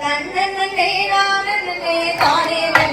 തന്നേ താനേ